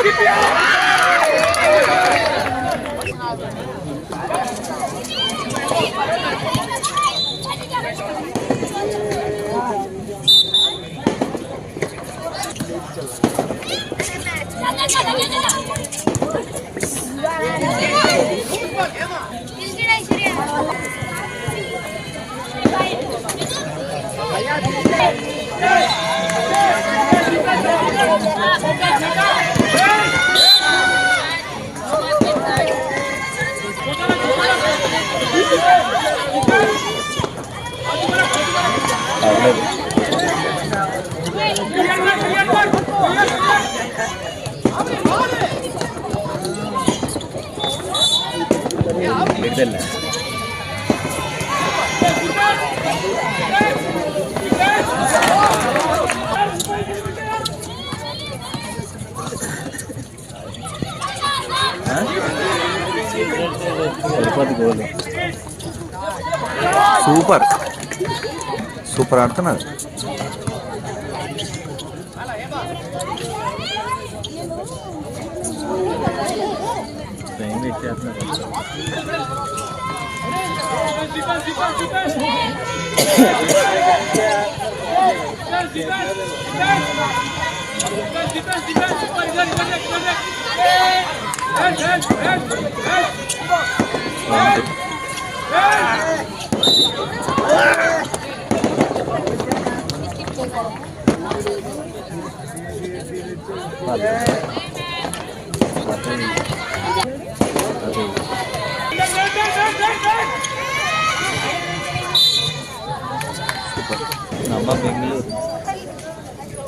Hey! అదేలే. Super. Super ఆడుతున్నారు time waste చేస్తున్నారు ನಮ್ಮ ಬೆಂಗಳೂರು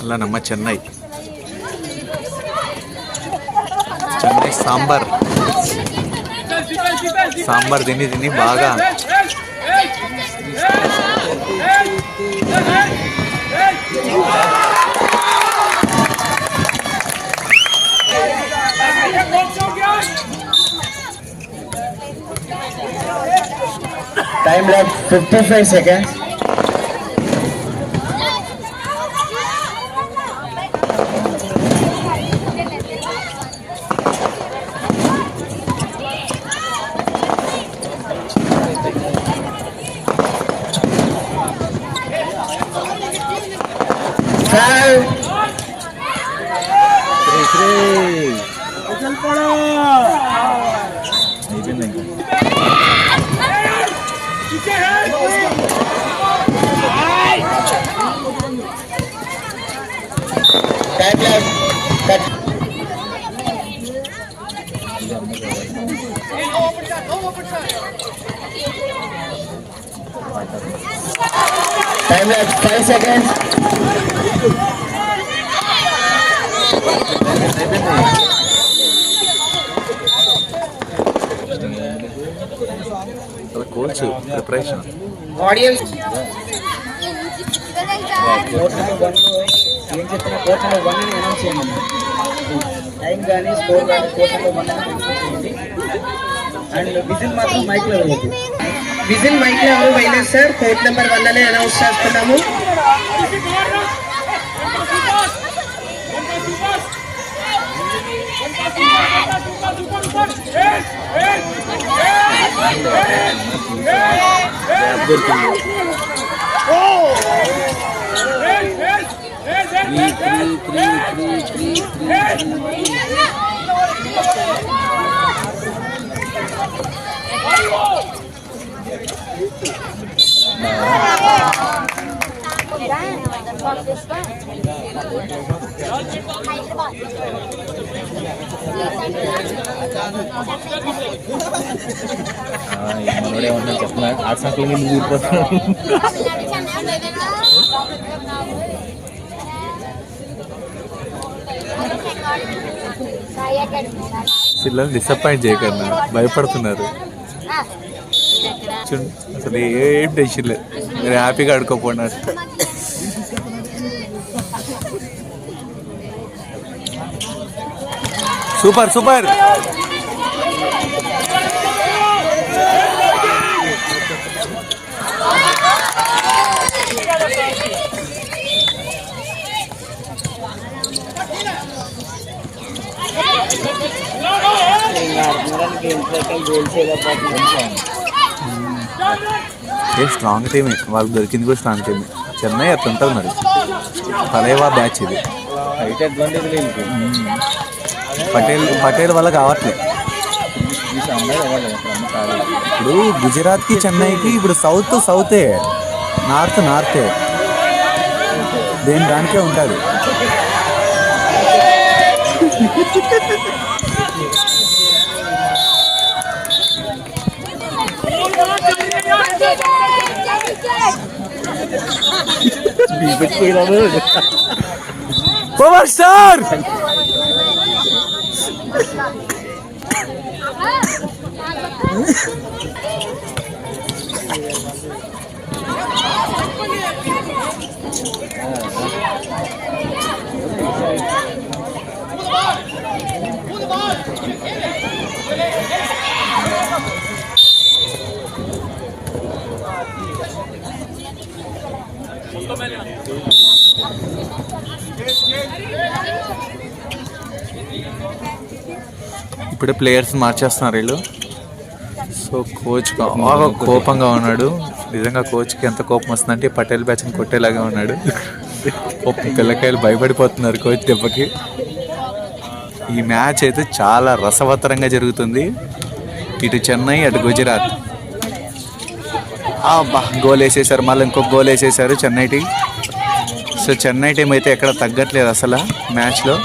అలా నమ్మ చెన్నై చెన్నై సాంబార్ సాంబార్ తిని తిని బాగా Time left 55 seconds. Five, রে ওজন পড়ো নিবেন নাকি কিছে আই টাইম লাগ কাট Time left 5 seconds. Coach preparation Audience. ఏం చెప్పిన కోర్ట్ నెంబర్ వన్ అని అనౌన్స్ చేయండి. టైం కానీ స్కోర్ కానీ కోర్ట్ నెంబర్ వన్ అని అనౌన్స్ చేయండి. అండ్ విజిల్ మాత్రం మైక్లో వేయద్దు. విజిల్ మైక్లో ఎవరు వేయలేదు సార్ కోర్ట్ నెంబర్ వన్ అనే అనౌన్స్ చేస్తున్నాము. త్రీ మనోడే ఉన్నా చెప్తున్నా ఆర్ట్స్ అంకుల్ మీద ఊరిపోతున్నాడు పిల్లల్ని డిసప్పాయింట్ చేయకన్నా భయపడుతున్నారు అసలు ఏం టెన్షన్ లేదు. మీరు హ్యాపీగా ఆడుకోపోయినారు సూపర్ సూపర్. ఏ స్ట్రాంగ్ టీమే వాళ్ళకి దొరికింది కూడా స్ట్రాంగ్ టీమే. చెన్నై అట్లా ఉంటుంది మరి. తలేవా బ్యాచ్ ఇది. హైట్ అడ్వాంటేజ్ లేదు. పటేల్ పటేల్ వల్ల అవ్వాలి ఇప్పుడు గుజరాత్కి చెన్నైకి ఇప్పుడు సౌత్ సౌతే నార్త్ నార్తే. దేని దానికే ఉంటుంది. పవర్ స్టార్ ఇప్పుడే ప్లేయర్స్ మార్చేస్తున్నారు వీళ్ళు. సో కోచ్ బాగా కోపంగా ఉన్నాడు. నిజంగా కోచ్కి ఎంత కోపం వస్తుందంటే పటేల్ బ్యాచ్ని కొట్టేలాగా ఉన్నాడు. పిల్లకాయలు భయపడిపోతున్నారు కోచ్ దెబ్బకి. ఈ మ్యాచ్ అయితే చాలా రసవత్తరంగా జరుగుతుంది. ఇటు చెన్నై అటు గుజరాత్. అబ్బా గోల్ వేసేసారు. మళ్ళీ ఇంకొక గోల్ వేసేసారు Chennai team so Chennai team అయితే ఎక్కడ తగ్గట్లేదు అసలు మ్యాచ్లో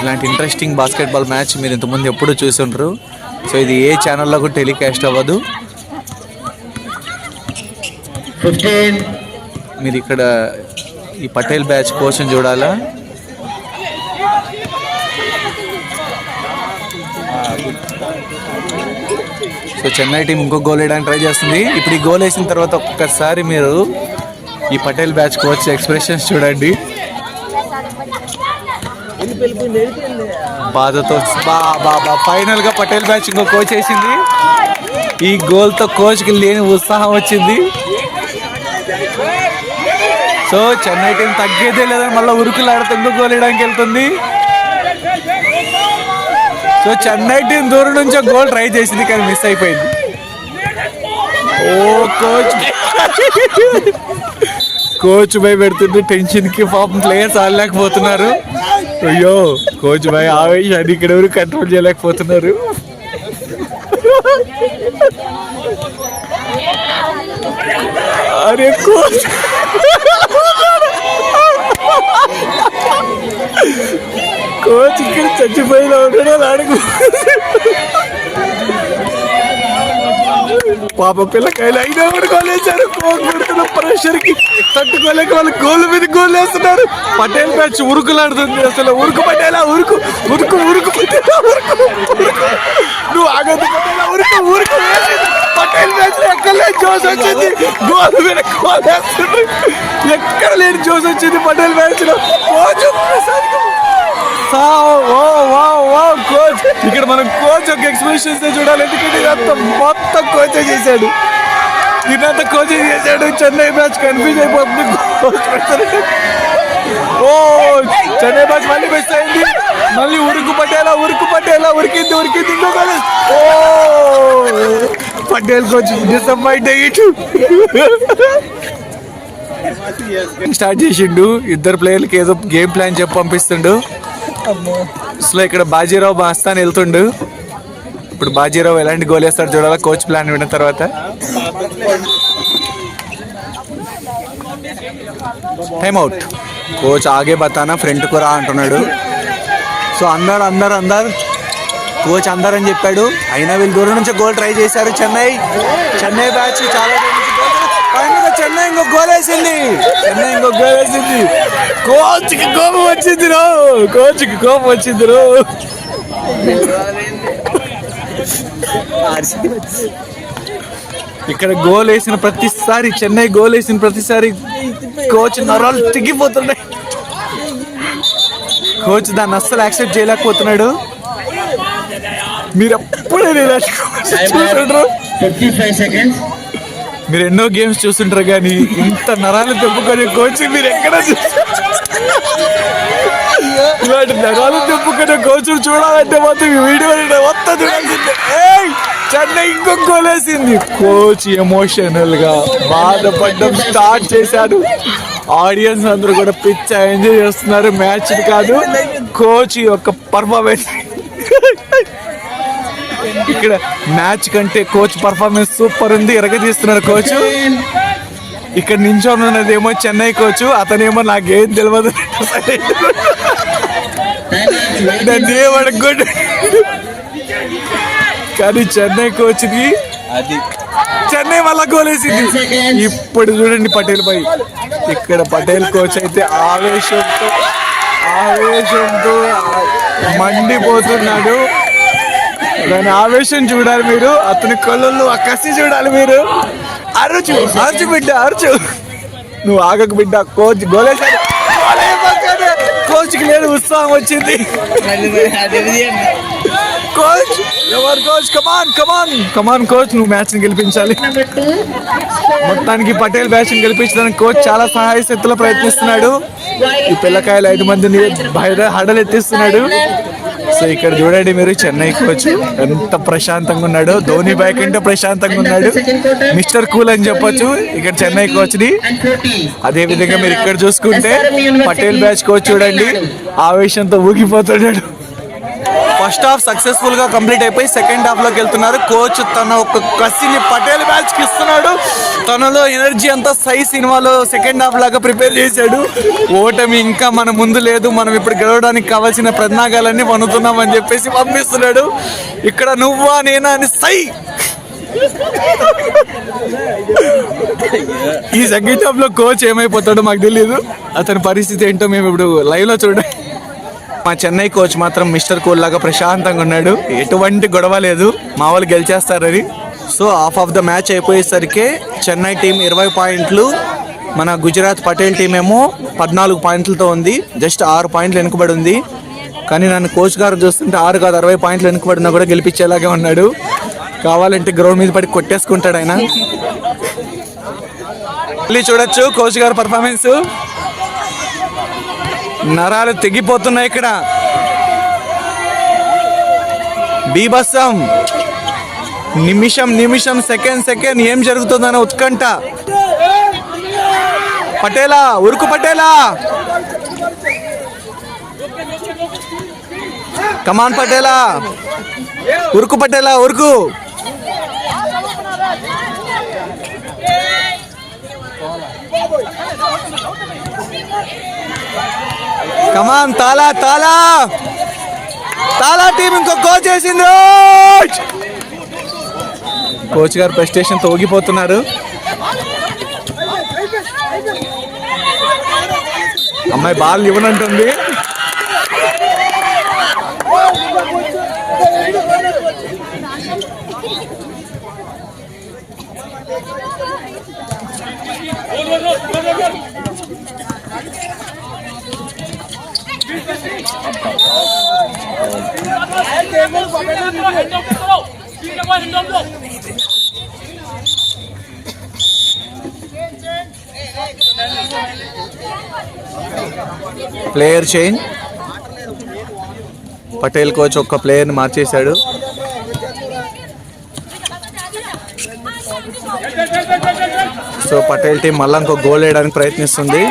ఇలాంటి ఇంట్రెస్టింగ్ బాస్కెట్బాల్ మ్యాచ్ మీరు ఇంతకుముందు ఎప్పుడు ఉండరు సో ఇది ఏ ఛానల్లో కూడా టెలికాస్ట్ అవ్వదు మీరు ఇక్కడ ఈ పటేల్ బ్యాచ్ కోసం చూడాలా? సో చెన్నై టీం ఇంకో గోల్ వేయడానికి ట్రై చేస్తుంది. ఇప్పుడు ఈ గోల్ వేసిన తర్వాత ఒక్కసారి మీరు ఈ పటేల్ బ్యాచ్ కోచ్ ఎక్స్ప్రెషన్స్ చూడండి. బాధతో బా బాబా ఫైనల్గా ఫైనల్గా పటేల్ బ్యాచ్ ఇంకో కోచ్ వేసింది. ఈ గోల్తో కోచ్కి లేని ఉత్సాహం వచ్చింది. సో చెన్నై టీం తగ్గేదే లేదని మళ్ళీ ఉరుకులాడుతూ ఇంకో గోల్ వేయడానికి వెళ్తుంది? సో చెన్నై టీం దూరం నుంచి గోల్ ట్రై చేసింది కానీ మిస్ అయిపోయింది. ఓ కోచ్ కోచ్ భయ టెన్షన్కి పాపం ప్లేయర్స్ ఆడలేకపోతున్నారు. అయ్యో కోచ్ భయ ఆవేశాన్ని ఇక్కడ ఎవరు కంట్రోల్ చేయలేకపోతున్నారు. అరే కోచ్. కోచ్ ఇక్కడ చచ్చిపోయిన ఉన్నాడు అడుగు. పాప పిల్లకాయలు అయినా కూడా గోల్ వేశారు కొడుతున్న ప్రెషర్కి తట్టుకోలేక వాళ్ళు గోల్ మీద గోల్ వేస్తున్నారు. పటేల్ మ్యాచ్ ఉరుకులాడుతుంది అసలు. ఉరుకు పటేలా ఉరుకు ఉరుకు ఉరుకు పటేలా ఉరుకు ఉరుకు. నువ్వు ఆగదు పటేలా ఉరుకు ఉరుకు పటేల్ మ్యాచ్ ఎక్కడ లేని జోస్ వచ్చింది? గోల్ మీద గోల్ వేస్తున్నారు. ఎక్కడ లేని జోస్ వచ్చింది పటేల్ మ్యాచ్లో రోజు ప్రసాద్ కోచ్ ఇక్కడ మనం కోచ్ ఒక ఎక్స్ప్రెషన్స్ చూడాలి. ఎందుకంటే ఇదంతా మొత్తం కోచ్ చేశాడు. ఇదంతా కోచింగ్ చేశాడు. చెన్నై మ్యాచ్ కన్ఫ్యూజ్ అయిపోతుంది. ఓ oh, చెన్నై మ్యాచ్ మళ్ళీ మిస్ అయింది. మళ్ళీ ఉరుకు పట్టేలా ఉరుకు పట్టేలా ఉరికింది ఉరికింది. ఇంకో ఓ oh, పటేల్ కోచ్ డిసప్పాయింట్ అయ్యి స్టార్ట్ చేసిండు. ఇద్దరు ప్లేయర్లకి ఏదో గేమ్ ప్లాన్ చెప్పి పంపిస్తుండు. అసలు ఇక్కడ బాజీరావు మస్తాన్ వెళ్తుండు. ఇప్పుడు బాజీరావు ఎలాంటి గోల్ వేస్తాడు చూడాలా. కోచ్ ప్లాన్ విన్న తర్వాత. టైమ్ అవుట్ కోచ్ ఆగే బతానా ఫ్రంట్ కూడా అంటున్నాడు. సో అందరు అందరు అందరు. కోచ్ అందరు అని చెప్పాడు. అయినా వీళ్ళు దూరం నుంచి గోల్ ట్రై చేశారు. చెన్నై. చెన్నై బ్యాచ్ చాలా దూరం నుంచి goal చేశారు. Final గా చెన్నై ఇంకో గోల్ వేసింది. చెన్నై ఇంకో గోల్ వేసింది. కోచ్కి కోపం వచ్చింది రో. కోచ్కి కోపం వచ్చింది రో. ఇక్కడ గోల్ వేసిన ప్రతిసారి చెన్నై గోల్ వేసిన ప్రతిసారి కోచ్ నరాలు తిగిపోతున్నాయి కోచ్ దాన్ని అస్సలు యాక్సెప్ట్ చేయలేకపోతున్నాడు. మీరు ఎప్పుడైనా చూసుంటారు ఫిఫ్టీ ఫైవ్ సెకండ్స్ మీరు ఎన్నో గేమ్స్ చూస్తుంటారు కానీ ఇంత నరాలు తెప్పుకొని కోచ్ మీరు ఎక్కడ ఇలాంటి నరాలు తెప్పుకునే కోచులు చూడాలంటే మాత్రం ఈ వీడియో మొత్తం చూడాల్సిందే చెన్నై ఇంకొక గోలేసింది కోచ్ ఎమోషనల్గా బాధపడడం స్టార్ట్ చేశాడు. ఆడియన్స్ అందరూ కూడా పిచ్చ ఎంజాయ్ చేస్తున్నారు. మ్యాచ్ కాదు కోచ్ యొక్క పర్ఫార్మెన్స్ ఇక్కడ మ్యాచ్ కంటే కోచ్ పర్ఫార్మెన్స్ సూపర్ ఉంది. ఎరగదీస్తున్నాడు కోచ్. ఇక్కడ నించొని ఉన్నదేమో చెన్నై కోచ్. అతనేమో నాకేం తెలియదు ఏమడగొట్టు కానీ చెన్నై కోచ్కి అది. చెన్నై వల్ల గోలేసింది ఇప్పుడు చూడండి పటేల్ పై. ఇక్కడ పటేల్ కోచ్ అయితే ఆవేశంతో ఆవేశంతో మండిపోతున్నాడు. దాని ఆవేశం చూడాలి మీరు. అతని కళ్ళల్లో ఆ కసి చూడాలి మీరు. అరుచు. అరుచు బిడ్డ అరుచు. నువ్వు ఆగకు బిడ్డ. కోచ్ గోలేశాడు. కోచ్కి లేదు ఉత్సాహం వచ్చింది. కోచ్ ఎవరు coach come on come on come on coach నువ్వు మ్యాచ్ని గెలిపించాలి. మొత్తానికి పటేల్ బ్యాచ్ని గెలిపించడానికి కోచ్ చాలా సహాయ శక్తులు ప్రయత్నిస్తున్నాడు. ఈ పిల్లకాయలు ఐదు మందిని బయట హడలు ఎత్తిస్తున్నాడు. సో ఇక్కడ చూడండి మీరు చెన్నై కోచ్ ఎంత ప్రశాంతంగా ఉన్నాడు. ధోని బ్యాక్ అంటే ప్రశాంతంగా ఉన్నాడు. మిస్టర్ కూల్ అని చెప్పొచ్చు. ఇక్కడ చెన్నై కోచ్ని అదే విధంగా మీరు ఇక్కడ చూసుకుంటే పటేల్ బ్యాచ్ కోచ్ చూడండి. ఆవేశంతో ఊగిపోతున్నాడు. ఫస్ట్ హాఫ్ సక్సెస్ఫుల్గా కంప్లీట్ అయిపోయి సెకండ్ హాఫ్లోకి వెళ్తున్నారు. కోచ్ తన ఒక కసిని పటేల్ మ్యాచ్కి ఇస్తున్నాడు. తనలో ఎనర్జీ అంతా సై సినిమాలో సెకండ్ హాఫ్ లాగా ప్రిపేర్ చేశాడు. ఓటమి ఇంకా మన ముందు లేదు. మనం ఇప్పుడు గెలవడానికి కావాల్సిన ప్రజ్ఞాగాలన్నీ పనుతున్నాం అని చెప్పేసి పంపిస్తున్నాడు. ఇక్కడ నువ్వా నేనా అని సై. ఈ సెకండ్ హాఫ్లో కోచ్ ఏమైపోతాడో మాకు తెలియదు అతని పరిస్థితి ఏంటో మేము ఇప్పుడు లైవ్లో చూడండి మా చెన్నై కోచ్ మాత్రం మిస్టర్ కూల్ లాగా ప్రశాంతంగా ఉన్నాడు. ఎటువంటి గొడవ లేదు. మా వాళ్ళు గెలిచేస్తారని. So half of the match అయిపోయేసరికి చెన్నై టీం ఇరవై పాయింట్లు మన గుజరాత్ పటేల్ టీం ఏమో పద్నాలుగు పాయింట్లతో ఉంది. జస్ట్ ఆరు పాయింట్లు వెనుకబడి ఉంది. కానీ నన్ను కోచ్ గారు చూస్తుంటే ఆరు కాదు అరవై పాయింట్లు వెనుకబడినా కూడా గెలిపించేలాగే ఉన్నాడు. కావాలంటే గ్రౌండ్ మీద పడి కొట్టేసుకుంటాడు ఆయన. మళ్ళీ చూడొచ్చు కోచ్ గారు పర్ఫార్మెన్స్ నరాలు తెగిపోతున్నాయి ఇక్కడ. బీభత్సం. నిమిషం నిమిషం సెకండ్ సెకండ్ ఏం జరుగుతుందన్న ఉత్కంఠ. పటేలా ఉరుకు పటేలా. కమాన్ పటేలా. ఉరుకు పటేలా ఉరుకు. కమాన్ తాలా తాలా తాలా టీం ఇంకో కోచ్ వేసింది కోచ్ గారు ప్రెస్టేషన్తో ఊగిపోతున్నారు అమ్మాయి బాల్ ఇవ్వనంటుంది ప్లేయర్ చేంజ్. పటేల్ కోచ్ ఒక్క ప్లేయర్ని మార్చేశాడు. సో పటేల్ టీం మళ్ళీ ఇంకో గోల్ వేయడానికి ప్రయత్నిస్తుంది.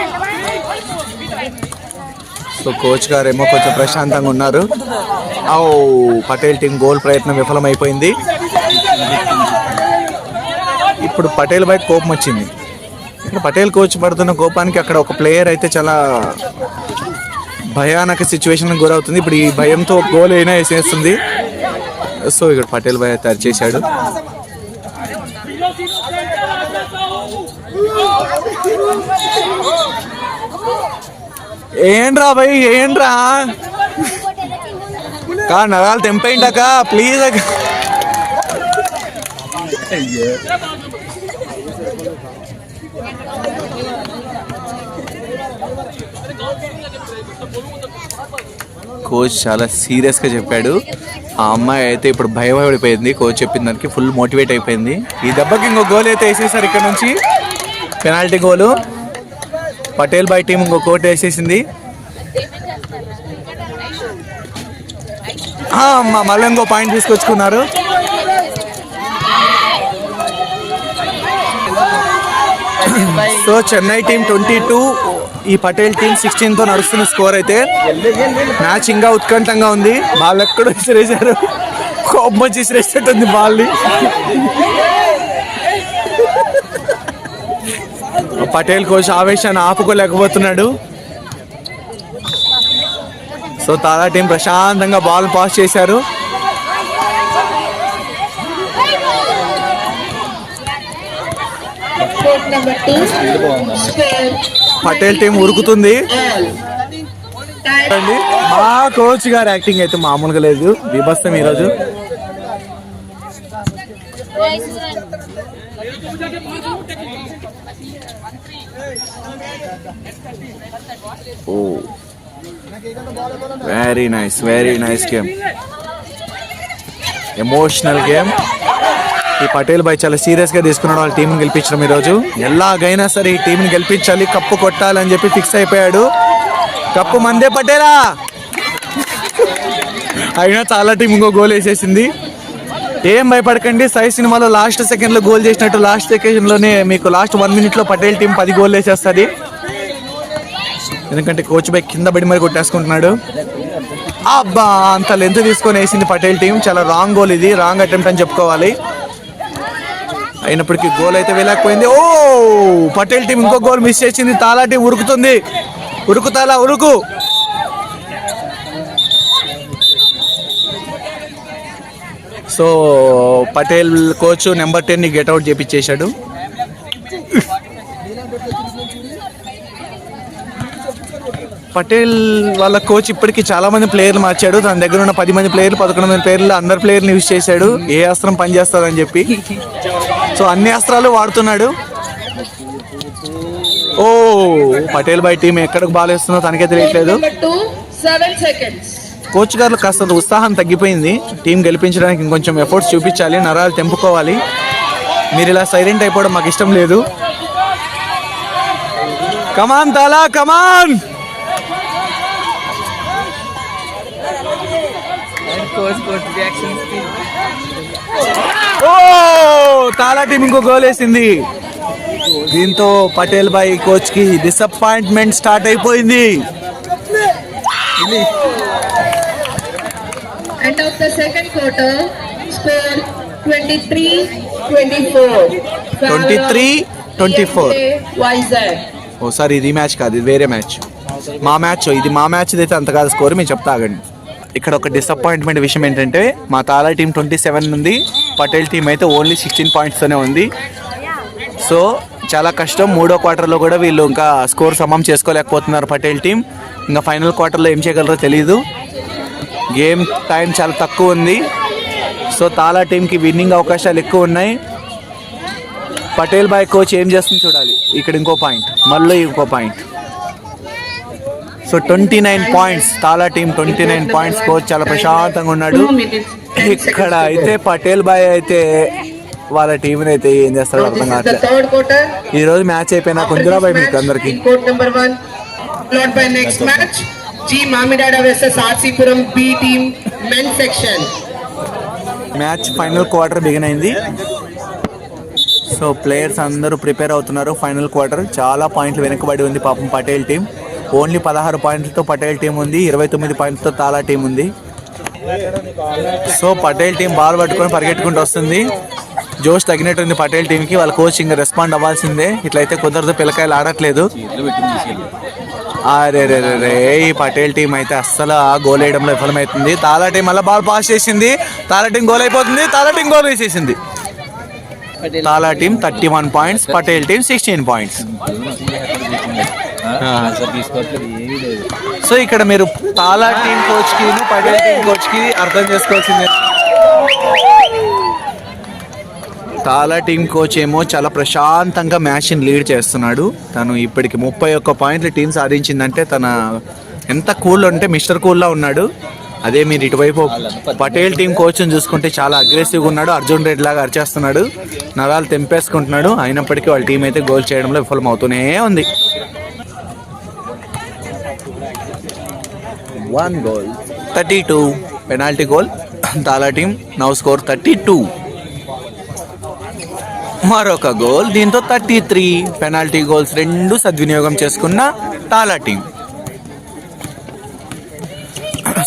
సో కోచ్ గారు ఏమో కొంచెం ప్రశాంతంగా ఉన్నారు. ఓ పటేల్ టీం గోల్ ప్రయత్నం విఫలమైపోయింది. ఇప్పుడు పటేల్ బై కోపం వచ్చింది. ఇక్కడ పటేల్ కోచ్ పడుతున్న కోపానికి అక్కడ ఒక ప్లేయర్ అయితే చాలా భయానక సిచ్యువేషన్ గురవుతుంది. ఇప్పుడు ఈ భయంతో గోల్ అయినా వేసేస్తుంది. సో ఇక్కడ పటేల్ భయ తయారు చేశాడు. ఏంట్రా భయ్ ఏంట్రా? కా నరాలు తెంపేయంటాక ప్లీజ్ కోచ్ చాలా సీరియస్గా చెప్పాడు. ఆ అమ్మాయి అయితే ఇప్పుడు భయం పడిపోయింది కోచ్ చెప్పిన దానికి ఫుల్ మోటివేట్ అయిపోయింది. ఈ దెబ్బకి ఇంకో గోల్ అయితే వేసేసారు ఇక్కడ నుంచి. Penalty goal Patel boy team ఇంకో కోట్ వేసేసింది. మళ్ళీ ఇంకో point తీసుకొచ్చుకున్నారు. So Chennai team twenty two ఈ పటేల్ టీం సిక్స్టీన్తో నడుస్తున్న స్కోర్ అయితే మ్యాచ్ ఇంకా ఉత్కంఠంగా ఉంది. బాల్ ఎక్కడో విసిరేశారు. కోపం విసిరేసేటుంది బాల్ని. పటేల్ కోచ్ ఆవేశాన్ని ఆపుకోలేకపోతున్నాడు. సో తారా టీం ప్రశాంతంగా బాల్ పాస్ చేశారు. పటేల్ టీం ఉరుకుతుంది. మా కోచ్ గారి యాక్టింగ్ అయితే మామూలుగా లేదు. విభస్తం ఈరోజు. ఓ. Very nice very nice game emotional game ఈ పటేల్ బాయ్ చాలా సీరియస్గా తీసుకున్నాడు వాళ్ళ టీంని గెలిపించడం ఈరోజు. ఎలాగైనా సరే ఈ టీంని గెలిపించాలి కప్పు కొట్టాలని చెప్పి ఫిక్స్ అయిపోయాడు. కప్పు మందే పటేలా. అయినా చాలా టీం ఇంకో గోల్ వేసేసింది. ఏం భయపడకండి సై సినిమాలో లాస్ట్ సెకండ్లో గోల్ చేసినట్టు లాస్ట్ సెకండ్లోనే మీకు లాస్ట్ వన్ మినిట్లో పటేల్ టీం పది గోల్ వేసేస్తుంది. ఎందుకంటే కోచ్ బై కింద పడి మరి కొట్టేసుకుంటున్నాడు. అబ్బా అంత లెంత్ తీసుకొని వేసింది పటేల్ టీం చాలా రాంగ్ గోల్ ఇది రాంగ్ అటెంప్ట్ అని చెప్పుకోవాలి. అయినప్పటికీ గోల్ అయితే వెళ్ళకపోయింది ఓ పటేల్ టీం ఇంకో గోల్ మిస్ చేసింది. తాలా టీం ఉరుకుతుంది. ఉరుకు తాలా ఉరుకు. సో పటేల్ కోచ్ నెంబర్ టెన్ని గెట్అవుట్ చేపించేశాడు. పటేల్ వాళ్ళ కోచ్ ఇప్పటికి చాలా మంది ప్లేయర్లు మార్చాడు. తన దగ్గర ఉన్న పది మంది ప్లేయర్లు పదకొండు మంది ప్లేయర్లు అందరు ప్లేయర్లు యూజ్ చేశాడు. ఏ అస్త్రం పనిచేస్తుందని చెప్పి. సో అన్ని అస్త్రాలు వాడుతున్నాడు. ఓ పటేల్ బై టీం ఎక్కడికి బాలేస్తుందో తనకే తెలియట్లేదు. Number కోచ్ గారు కాస్త ఉత్సాహం తగ్గిపోయింది. టీం గెలిపించడానికి ఇంకొంచెం ఎఫర్ట్స్ చూపించాలి నరాలు తెంపుకోవాలి. మీరు ఇలా సైలెంట్ అయిపోవడం మాకు ఇష్టం లేదు. కమాన్ తాలా కమాన్ ఓ తాలా టీం ఇంకో గోల్ వేసింది. దీంతో పటేల్ బాయ్ కోచ్కి డిసప్పాయింట్మెంట్ స్టార్ట్ అయిపోయింది. End of the second quarter. Score 23 24. 23, 24. Wiser. ఓసారి ఇది మ్యాచ్ కాదు ఇది వేరే మ్యాచ్ మా మ్యాచ్ ఇది మా మ్యాచ్ అయితే అంత కాదు స్కోర్ మేము చెప్తా ఆగండి ఇక్కడ ఒక డిసప్పాయింట్మెంట్ విషయం ఏంటంటే మా తాలా టీం ట్వంటీ సెవెన్ ఉంది పటేల్ టీం అయితే ఓన్లీ సిక్స్టీన్ పాయింట్స్తోనే ఉంది సో చాలా కష్టం మూడో క్వార్టర్లో కూడా వీళ్ళు ఇంకా స్కోర్ సమం చేసుకోలేకపోతున్నారు పటేల్ టీం ఇంకా ఫైనల్ క్వార్టర్లో ఏం చేయగలరో తెలియదు గేమ్ టైం చాలా తక్కువ ఉంది. సో తాలా టీంకి విన్నింగ్ అవకాశాలు ఎక్కువ ఉన్నాయి. పటేల్ బాయ్ కోచ్ ఏం చేస్తుంది చూడాలి. ఇక్కడ ఇంకో పాయింట్. మళ్ళీ ఇంకో point. So twenty nine points. Thala team twenty nine points. Coach చాలా ప్రశాంతంగా ఉన్నాడు. ఇక్కడ అయితే పటేల్ బాయ్ అయితే వాళ్ళ టీంని అయితే ఏం చేస్తాడో అర్థం కావట్లేదు ఈ రోజు మ్యాచ్ అయిపోయినా కొంచెం బాయ్ మీకు అందరికి In Mamidada versus RC Puram B team men section match final quarter begin అయింది. సో ప్లేయర్స్ అందరూ ప్రిపేర్ అవుతున్నారు. ఫైనల్ క్వార్టర్ చాలా పాయింట్లు వెనుకబడి ఉంది పాపం పటేల్ టీం ఓన్లీ పదహారు పాయింట్లతో పటేల్ టీం ఉంది. ఇరవై తొమ్మిది పాయింట్లతో తాలా టీం ఉంది. సో పటేల్ టీం బాల్ పట్టుకొని పరిగెట్టుకుంటూ వస్తుంది. జోష్ తగినట్టుంది పటేల్ టీంకి వాళ్ళ కోచ్ ఇంకా రెస్పాండ్ అవ్వాల్సిందే. ఇట్లయితే కుదరదు. పిల్లకాయలు ఆడట్లేదు. అరే రే రే రే ఈ పటేల్ టీం అయితే అస్సలు ఆ గోల్ వేయడంలో విఫలమవుతుంది. తాలా టీం మళ్ళీ బాల్ పాస్ చేసింది. తాలా టీం గోల్ అయిపోతుంది. తాలా టీం గోల్ వేసేసింది. Thala team thirty one points Patel team sixteen points so ఇక్కడ మీరు తాలా టీం కోచ్కి పటేల్ టీం కోచ్కి అర్థం చేసుకోవాల్సిందే తాలా టీం కోచ్ ఏమో చాలా ప్రశాంతంగా మ్యాచ్ని లీడ్ చేస్తున్నాడు. తను ఇప్పటికి ముప్పై ఒక్క పాయింట్లు టీం సాధించిందంటే తన ఎంత కూల్ అంటే మిస్టర్ కూల్లా ఉన్నాడు. అదే మీరు ఇటువైపు పటేల్ టీం కోచ్ని చూసుకుంటే చాలా అగ్రెసివ్గా ఉన్నాడు. అర్జున్ రెడ్డి లాగా అరిచేస్తున్నాడు. నరాలు తెంపేసుకుంటున్నాడు. అయినప్పటికీ వాళ్ళ టీం అయితే గోల్ చేయడంలో విఫలమవుతూనే ఉంది. One goal thirty two penalty goal Thala team now score thirty two మరొక గోల్ దీంతో థర్టీ త్రీ పెనాల్టీ గోల్స్ రెండు సద్వినియోగం చేసుకున్న Thala team.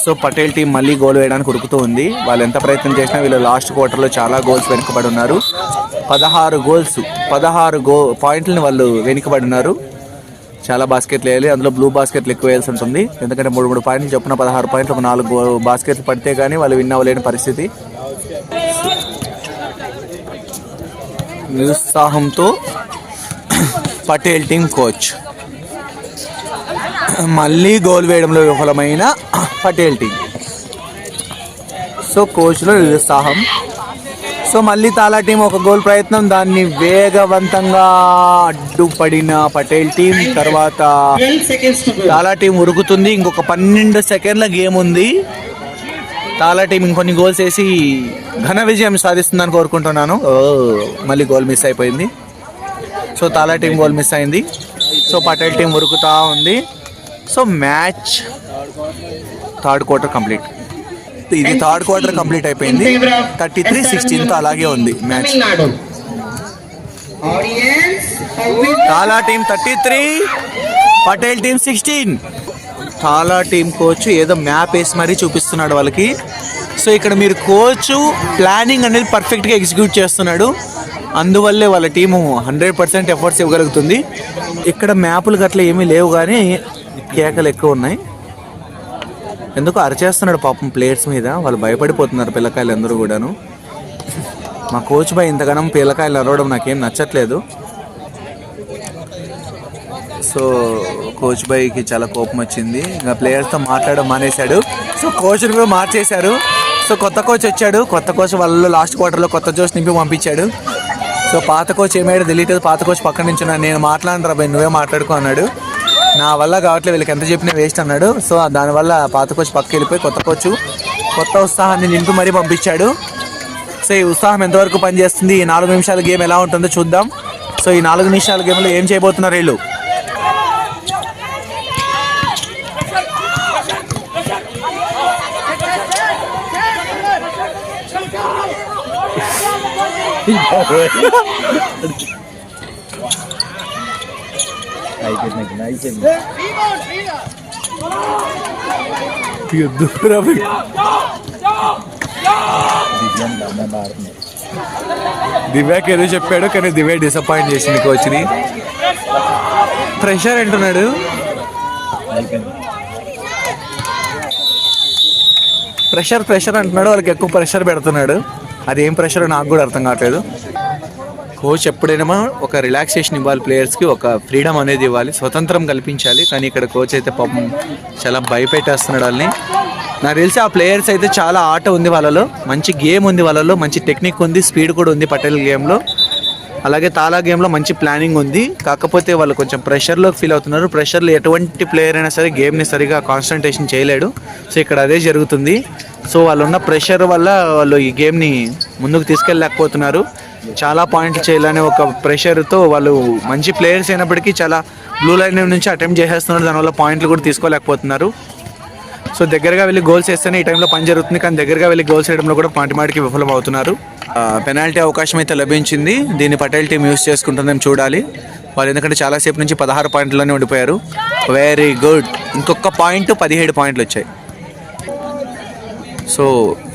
So Patel team మళ్ళీ గోల్ వేయడానికి ఉరుకుతూ ఉంది. వాళ్ళు ఎంత ప్రయత్నం చేసినా వీళ్ళు లాస్ట్ క్వార్టర్లో చాలా గోల్స్ వెనుకబడి ఉన్నారు. పదహారు గోల్స్ పదహారు గో పాయింట్లని వాళ్ళు వెనుకబడి ఉన్నారు. చాలా బాస్కెట్లు వేయాలి. అందులో బ్లూ బాస్కెట్లు ఎక్కువ వేయాల్సి ఉంటుంది. ఎందుకంటే మూడు మూడు పాయింట్లు చొప్పున పదహారు పాయింట్లు ఒక నాలుగు బాస్కెట్లు పడితే కానీ వాళ్ళు విన్ అవ్వలేని పరిస్థితి. నిరుత్సాహంతో పటేల్ టీం కోచ్. మళ్ళీ గోల్ వేయడంలో విఫలమైన పటేల్ టీం. సో కోచ్లో నిరుత్సాహం. సో మళ్ళీ తాలా టీం ఒక గోల్ ప్రయత్నం. దాన్ని వేగవంతంగా అడ్డుపడిన పటేల్ టీం. తర్వాత 12 seconds to go. Thala team ఉరుకుతుంది. ఇంకొక పన్నెండు సెకండ్ల గేమ్ ఉంది తాలా టీం ఇంకొన్ని గోల్స్ వేసి ఘన విజయం సాధిస్తుందని కోరుకుంటున్నాను. ఓ, మళ్ళీ గోల్ మిస్ అయిపోయింది. So Thala team goal miss అయింది. సో పటేల్ టీం ఉరుకుతా ఉంది. So match third quarter complete ఇది థర్డ్ క్వార్టర్ కంప్లీట్ అయిపోయింది. థర్టీ త్రీ సిక్స్టీన్తో అలాగే ఉంది match Thala team thirty three Patel team sixteen చాలా టీం కోచ్ ఏదో మ్యాప్ వేసి మరీ చూపిస్తున్నాడు వాళ్ళకి. సో ఇక్కడ మీరు కోచ్ ప్లానింగ్ అనేది పర్ఫెక్ట్గా ఎగ్జిక్యూట్ చేస్తున్నాడు. అందువల్లే వాళ్ళ టీము హండ్రెడ్ పర్సెంట్ ఎఫర్ట్స్ ఇవ్వగలుగుతుంది. ఇక్కడ మ్యాపులు గట్ల ఏమీ లేవు కానీ కేకలు ఎక్కువ ఉన్నాయి. ఎందుకు అరచేస్తున్నాడు పాపం ప్లేయర్స్ మీద. వాళ్ళు భయపడిపోతున్నారు పిల్లకాయలు అందరూ కూడాను. మా కోచ్ బాయ్ ఇంతగానం పిల్లకాయలు అరవడం నాకేం నచ్చట్లేదు. సో కోచ్ బాయ్కి చాలా కోపం వచ్చింది. ఇంకా ప్లేయర్స్తో మాట్లాడడం మానేశాడు. సో కోచ్ని కూడా మార్చేశారు. సో కొత్త కోచ్ వచ్చాడు. కొత్త కోచ్ వాళ్ళు లాస్ట్ క్వార్టర్లో కొత్త జోష్ నింపి పంపించాడు. సో పాత కోచ్ ఏమయ్యాడు తెలియట్లేదు. పాత కోచ్ పక్కన నుంచి నేను మాట్లాడను రాబాయ్ నువ్వే మాట్లాడుకో అన్నాడు. నా వల్ల కావట్లేదు. వీళ్ళకి ఎంత చెప్పినా వేస్ట్ అన్నాడు. సో దానివల్ల పాత కోచ్ పక్కకి వెళ్ళిపోయి కొత్త కోచ్ కొత్త ఉత్సాహాన్ని నింపి మరీ పంపించాడు. సో ఈ ఉత్సాహం ఎంతవరకు పనిచేస్తుంది? ఈ నాలుగు నిమిషాల గేమ్ ఎలా ఉంటుందో చూద్దాం. సో ఈ నాలుగు నిమిషాల గేమ్లో ఏం చేయబోతున్నారు వీళ్ళు? దూరం దివ్యాకి ఏదో చెప్పాడు కానీ దివ్య డిసప్పాయింట్ చేసింది కోచ్ని ప్రెషర్ అంటున్నాడు ప్రెషర్ ప్రెషర్ అంటున్నాడు వాళ్ళకి ఎక్కువ ప్రెషర్ పెడుతున్నాడు. అది ఏం ప్రెషర్ నాకు కూడా అర్థం కావట్లేదు. కోచ్ ఎప్పుడైనా ఒక రిలాక్సేషన్ ఇవ్వాలి ప్లేయర్స్కి ఒక ఫ్రీడమ్ అనేది ఇవ్వాలి స్వతంత్రం కల్పించాలి. కానీ ఇక్కడ కోచ్ అయితే పాపం చాలా భయపెట్టేస్తున్నాడు వాళ్ళని. నాకు తెలిసి ఆ ప్లేయర్స్ అయితే చాలా ఆట ఉంది వాళ్ళలో మంచి గేమ్ ఉంది వాళ్ళలో మంచి టెక్నిక్ ఉంది స్పీడ్ కూడా ఉంది పటేల్ గేమ్లో అలాగే తాలా గేమ్లో మంచి ప్లానింగ్ ఉంది. కాకపోతే వాళ్ళు కొంచెం ప్రెషర్లో ఫీల్ అవుతున్నారు. ప్రెషర్లో ఎటువంటి ప్లేయర్ అయినా సరే గేమ్ని సరిగా కాన్సన్ట్రేషన్ చేయలేడు. సో ఇక్కడ అదే జరుగుతుంది. సో వాళ్ళు ఉన్న ప్రెషర్ వల్ల వాళ్ళు ఈ గేమ్ని ముందుకు తీసుకెళ్ళలేకపోతున్నారు. చాలా పాయింట్లు చేయాలనే ఒక ప్రెషర్తో వాళ్ళు మంచి ప్లేయర్స్ అయినప్పటికీ చాలా బ్లూ లైన్ నుంచి అటెంప్ట్ చేసేస్తున్నారు. దానివల్ల పాయింట్లు కూడా తీసుకోలేకపోతున్నారు. సో దగ్గరగా వెళ్ళి గోల్స్ వేస్తేనే ఈ టైంలో పని జరుగుతుంది. కానీ దగ్గరగా వెళ్ళి గోల్స్ వేయడంలో కూడా మాటి మాటికి విఫలం అవుతున్నారు పెనాల్టీ అవకాశం అయితే లభించింది. దీన్ని పటేల్ టీం యూస్ చేసుకుంటుందని చూడాలి. వాళ్ళు ఎందుకంటే చాలాసేపు నుంచి పదహారు పాయింట్లోనే ఉండిపోయారు. వెరీ గుడ్ ఇంకొక పాయింట్ పదిహేడు పాయింట్లు వచ్చాయి. సో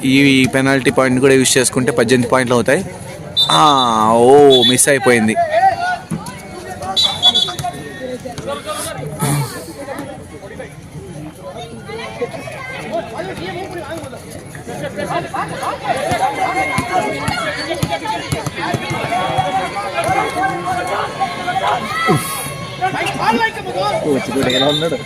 ఈ పెనాల్టీ పాయింట్ కూడా యూస్ చేసుకుంటే పద్దెనిమిది పాయింట్లు అవుతాయి ఆ, ఓ మిస్ అయిపోయింది ఉన్నాడు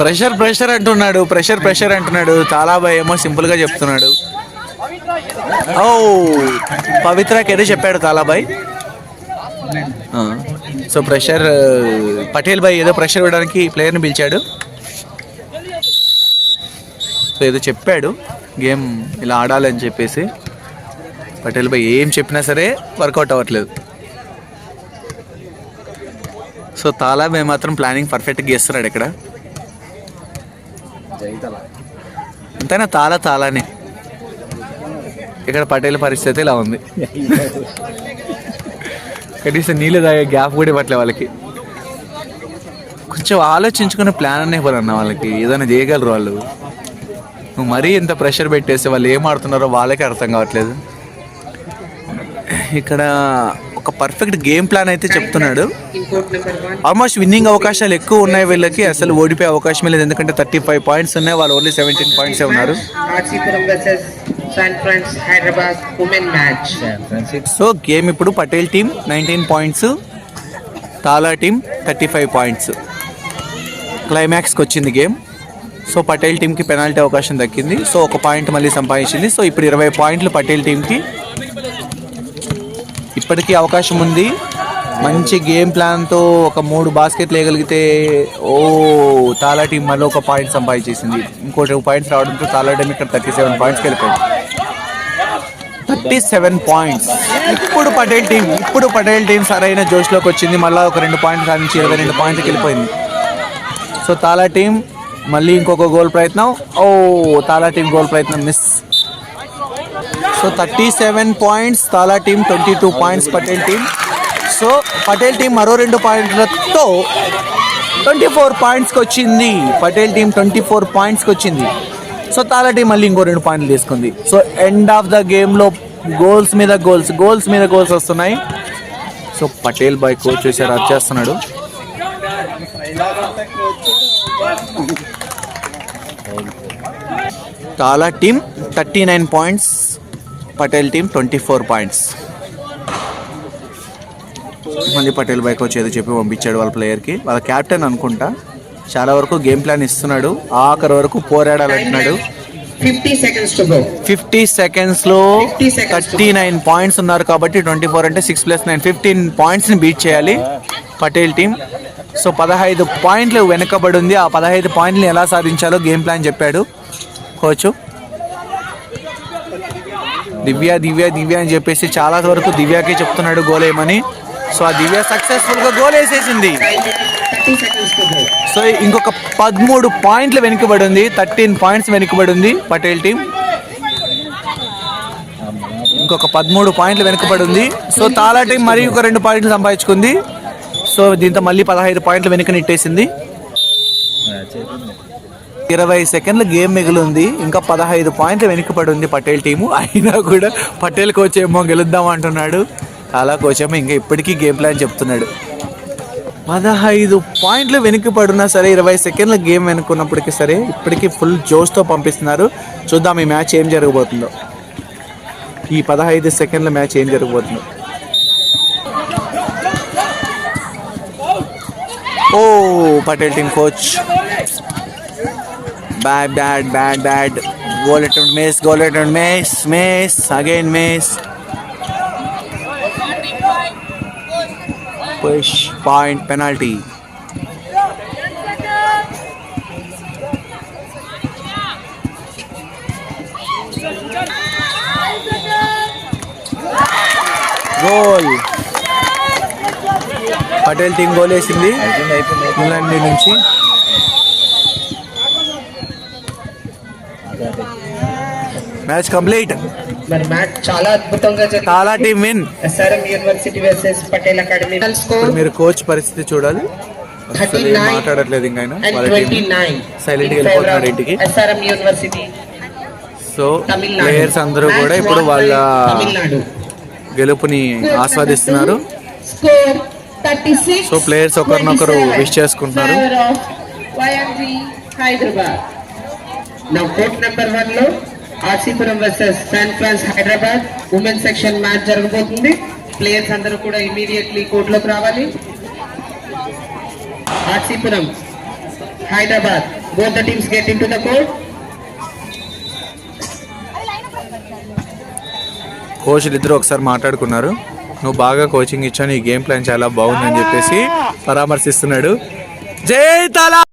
ప్రెషర్ ప్రెషర్ అంటున్నాడు ప్రెషర్ ప్రెషర్ అంటున్నాడు. చాలా భయమో ఏమో సింపుల్గా చెప్తున్నాడు. ఓ పవిత్ర కేదో చెప్పాడు తాలాబాయ్. సో ప్రెషర్ పటేల్ బాయ్ ఏదో ప్రెషర్ ఇవ్వడానికి ప్లేయర్ని పిలిచాడు. సో ఏదో చెప్పాడు. గేమ్ ఇలా ఆడాలని చెప్పేసి. పటేల్ బాయ్ ఏం చెప్పినా సరే వర్కౌట్ అవ్వట్లేదు. సో తాలాబే మాత్రం ప్లానింగ్ పర్ఫెక్ట్గా చేస్తున్నాడు ఇక్కడ. అంతైనా తాలా తాలానే. ఇక్కడ పటేల్ పరిస్థితి ఇలా ఉంది. కనీసం నీళ్ళు తాగే గ్యాప్ కూడా ఇవ్వట్లే వాళ్ళకి. కొంచెం ఆలోచించుకునే ప్లాన్ అనే అన్న వాళ్ళకి. ఏదైనా చేయగలరు వాళ్ళు. నువ్వు మరీ ఇంత ప్రెషర్ పెట్టేసి వాళ్ళు ఏం ఆడుతున్నారో వాళ్ళకే అర్థం కావట్లేదు. ఇక్కడ ఒక పర్ఫెక్ట్ గేమ్ ప్లాన్ అయితే చెప్తున్నాడు. ఆల్మోస్ట్ విన్నింగ్ అవకాశాలు ఎక్కువ ఉన్నాయి వీళ్ళకి. అసలు ఓడిపోయే అవకాశం లేదు. ఎందుకంటే థర్టీ ఫైవ్ పాయింట్స్ ఉన్నాయి. వాళ్ళు ఓన్లీ సెవెంటీన్ పాయింట్స్ ఉన్నారు. సో గేమ్ ఇప్పుడు Patel team nineteen points Thala team thirty five points క్లైమాక్స్కి వచ్చింది గేమ్ సో పటేల్ టీంకి పెనాల్టీ అవకాశం దక్కింది. సో ఒక పాయింట్ మళ్ళీ సంపాదించింది. సో ఇప్పుడు ఇరవై పాయింట్లు పటేల్ టీంకి ఇప్పటికీ అవకాశం ఉంది. మంచి గేమ్ ప్లాన్తో ఒక మూడు బాస్కెట్లు వేయగలిగితే ఓ తాలా టీం మళ్ళీ ఒక పాయింట్ సంపాదించేసింది. ఇంకో టూ పాయింట్స్ రావడంతో తాలా టీం ఇక్కడ థర్టీ సెవెన్ పాయింట్స్కి వెళ్ళిపోయింది. Thirty seven points. ఇప్పుడు పటేల్ టీం ఇప్పుడు పటేల్ టీం సరైన జోష్లోకి వచ్చింది. మళ్ళీ ఒక రెండు పాయింట్లు సాధించి ఇరవై రెండు పాయింట్కి వెళ్ళిపోయింది. సో తాలా టీం మళ్ళీ ఇంకొక గోల్ ప్రయత్నం. ఓ తాలా టీం గోల్ ప్రయత్నం miss so thirty seven points Thala team twenty two points Patel team so Patel team మరో రెండు పాయింట్లతో ట్వంటీ ఫోర్ పాయింట్స్కి వచ్చింది. పటేల్ టీం ట్వంటీ ఫోర్ పాయింట్స్కి వచ్చింది. సో తాలా టీం మళ్ళీ ఇంకో రెండు పాయింట్లు తీసుకుంది. సో ఎండ్ ఆఫ్ ద గేమ్లో గోల్స్ మీద గోల్స్ గోల్స్ మీద గోల్స్ వస్తున్నాయి. సో పటేల్ బాయ్ కోచ్ వచ్చారు అది చేస్తున్నాడు. Thala team thirty nine points. Patel team twenty four points. మళ్ళీ పటేల్ బైక్ వచ్చి ఏదో చెప్పి పంపించాడు వాళ్ళ ప్లేయర్కి. వాళ్ళ క్యాప్టెన్ అనుకుంటా. చాలా వరకు గేమ్ ప్లాన్ ఇస్తున్నాడు. ఆఖరి వరకు పోరాడాలంటున్నాడు. 50 seconds to go. Fifty 50 seconds. Thirty nine points ఉన్నారు కాబట్టి ట్వంటీ ఫోర్ అంటే సిక్స్ ప్లస్ నైన్. ఫిఫ్టీన్ పాయింట్స్ని బీట్ చేయాలి పటేల్ టీం. సో పదహైదు పాయింట్లు వెనుకబడి ఉంది. ఆ పదహైదు పాయింట్ని ఎలా సాధించాలో గేమ్ ప్లాన్ చెప్పాడు. కోచ్. దివ్య దివ్య దివ్య అని చెప్పేసి చాలా వరకు దివ్యకే చెప్తున్నాడు గోల్ ఏమని. సో ఆ దివ్య సక్సెస్ఫుల్గా గోల్ వేసేసింది. సో ఇంకొక పదమూడు పాయింట్లు వెనుకబడి ఉంది థర్టీన్ పాయింట్స్ వెనుకబడి ఉంది పటేల్ టీం. ఇంకొక పదమూడు పాయింట్లు వెనుకబడి ఉంది సో తాలా టీం మరి ఒక రెండు పాయింట్లు సంపాదించుకుంది. సో దీంతో మళ్ళీ పదహైదు పాయింట్లు వెనుక నెట్టేసింది. ఇరవై సెకండ్ల గేమ్ మిగిలి ఉంది ఇంకా పదహైదు పాయింట్లు వెనుకబడి ఉంది పటేల్ టీము. అయినా కూడా పటేల్ కోచ్ ఏమో గెలుద్దాం అంటున్నాడు. అలా కోచ్ ఏమో ఇంకా ఇప్పటికీ గేమ్ ప్లాన్ చెప్తున్నాడు. పదహైదు పాయింట్లు వెనుకబడినా సరే ఇరవై సెకండ్ల గేమ్ వెనుకున్నప్పటికీ సరే ఇప్పటికీ ఫుల్ జోష్తో పంపిస్తున్నారు. చూద్దాం ఈ మ్యాచ్ ఏం జరగబోతుందో. ఈ పదహైదు సెకండ్ల మ్యాచ్ ఏం జరగబోతుందో. ఓ Patel team coach Bad, bad, bad, bad. Goal attempt miss, goal attempt miss, miss, again miss. Push, point, penalty. Goal Patel team goal వేసింది ఇంగ్లాండ్ నుంచి మ్యాచ్ కంప్లీట్ మరి మ్యాచ్ చాలా అద్భుతంగా జరిగింది. Thala team win SRM university versus Patel academy score మీరు coach పరిస్థితి చూడాలి. అసలు ఏం 39 మాట్లాడట్లేదు ఇంకా ఆయన. అండ్ వాళ్ళ ట్వంటీ టీం నైన్ Silent గా వెళ్ళిపోతున్నాడు ఇంటికి. ఎస్ఆర్ఎం యూనివర్సిటీ సో ప్లేయర్స్ అందరూ కూడా ఇప్పుడు వాళ్ళ గెలుపుని ఆస్వాదిస్తున్నారు. సో players ఒకరినొకరు wish చేసుకుంటున్నారు. హైదరాబాద్ నా కోర్ట్ నెంబర్ వన్లో RC Puram versus San France Hyderabad. Women section match జరగబోతుంది. ప్లేయర్స్ అందరూ కూడా ఇమీడియట్లీ కోర్టులోకి రావాలి. RC Puram Hyderabad. Both the teams get in to the court కోచ్లు ఇద్దరు ఒకసారి మాట్లాడుకున్నారు. నువ్వు బాగా కోచింగ్ ఇచ్చావు నీ గేమ్ ప్లాన్ చాలా బాగుందని చెప్పేసి పరామర్శిస్తున్నాడు. జై తలా!